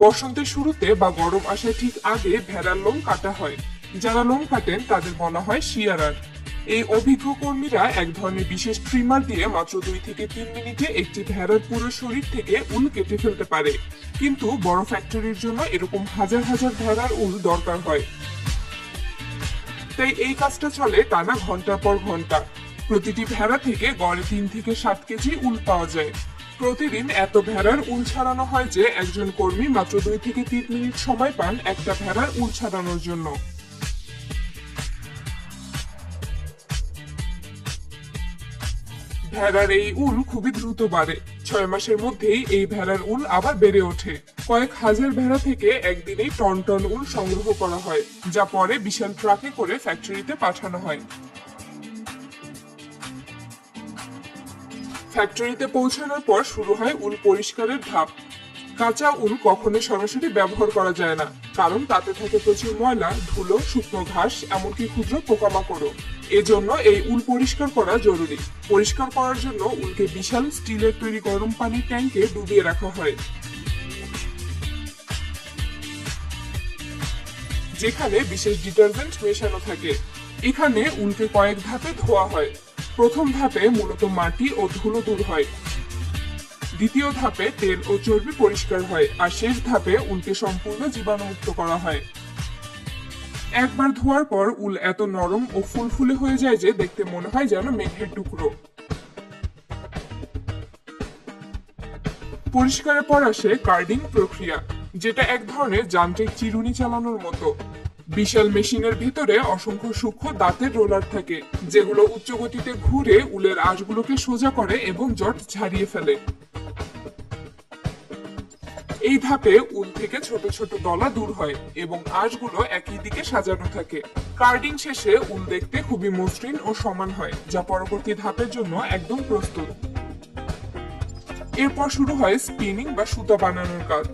বসন্তের শুরুতে বা গরম আসার ঠিক আগে ভেড়ার লোম কাটা হয়। যারা লোম কাটেন, তাদের বলা হয় শিয়ারার। এই অভিজ্ঞ কর্মীরা এক ধরনের বিশেষ ট্রিমার দিয়ে মাত্র দুই থেকে তিন মিনিটে একটি ভেড়ার পুরো শরীর থেকে উল কেটে ফেলতে পারে। কিন্তু বড় ফ্যাক্টরির জন্য এরকম হাজার হাজার ভেড়ার উল দরকার হয়। তাই এই কাজটা চলে টানা ঘণ্টার পর ঘণ্টা। প্রতিটি ভেড়া থেকে গড়ে তিন থেকে সাত কেজি উল পাওয়া যায়। প্রতিদিন এত ভেড়ার উল ছাড়ানো হয় যে, একজন কর্মী মাত্র দুই থেকে তিন মিনিট সময় পান একটা ভেড়ার উল ছাড়ানোর জন্য। ভেড়ার এই উল খুবই দ্রুত বাড়ে। ছয় মাসের মধ্যেই এই ভেড়ার উল আবার বেড়ে ওঠে। কয়েক হাজার ভেড়া থেকে একদিনেই টন টন উল সংগ্রহ করা হয়, যা পরে বিশাল ট্রাকে করে ফ্যাক্টরিতে পাঠানো হয়। ফ্যাক্টরিতে পৌঁছানোর পর শুরু হয় উল পরিষ্কারের ধাপ কাঁচা উল কখনো সরাসরি ব্যবহার করা যায় না, কারণ তাতে থাকে প্রচুর ময়লা, ধুলো, শুকনো ঘাস, এমনকি ক্ষুদ্র পোকামাকড়ও। এজন্য এই উল পরিষ্কার করা জরুরি। পরিষ্কার করার জন্য উলকে বিশাল স্টিলের তৈরি গরম পানির ট্যাঙ্কে ডুবিয়ে রাখা হয়। যেখানে বিশেষ ডিটারজেন্ট মেশানো থাকে। এখানে উলকে কয়েক ধাপে ধোয়া হয়। প্রথম ধাপে মূলত মাটি ও ধুলো দূর হয়। দ্বিতীয় ধাপে তেল ও চর্বি পরিষ্কার হয় আর শেষ ধাপে উলকে সম্পূর্ণ জীবাণুমুক্ত করা হয়। একবার ধোয়ার পর উল এত নরম ও ফুলফুলে হয়ে যায় যে দেখতে মনে হয় যেন মেঘের টুকরো। পরিষ্কারের পর আসে কার্ডিং প্রক্রিয়া, যেটা এক ধরনের যান্ত্রিক চিরুনি চালানোর মতো। বিশাল মেশিনের ভিতরে অসংখ্য সূক্ষ্ম দাঁতের রোলার থাকে, যেগুলো উচ্চ গতিতে ঘুরে উলের আঁশগুলোকে সোজা করে এবং জট ঝাড়িয়ে ফেলে। এই ধাপে উল থেকে ছোট ছোট দলা দূর হয় এবং আঁশগুলো একই দিকে সাজানো থাকে। কার্ডিং শেষে উল দেখতে খুবই মসৃণ ও সমান হয়, যা পরবর্তী ধাপের জন্য একদম প্রস্তুত। এরপর শুরু হয় স্পিনিং বা সুতা বানানোর কাজ।